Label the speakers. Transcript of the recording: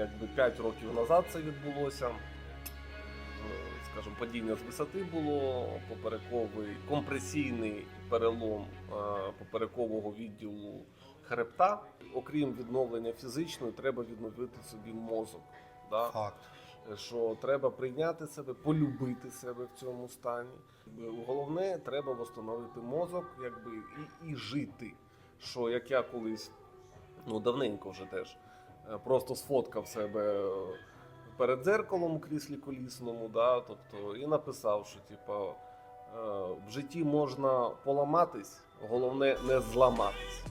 Speaker 1: якби 5 років назад це відбулося. Е, Скажімо, падіння з висоти було, поперековий компресійний перелом е, поперекового відділу хребта. Окрім відновлення фізичної, треба відновити собі мозок. Да?
Speaker 2: Факт.
Speaker 1: що треба прийняти себе, полюбити себе в цьому стані. Головне, треба встановити мозок, якби і, і жити. Що як я колись, ну давненько вже теж, е, просто сфоткав себе е, перед дзеркалом у кріслі колісному, да, тобто, і написав, що типа, е, в житті можна поламатись, головне не зламатись.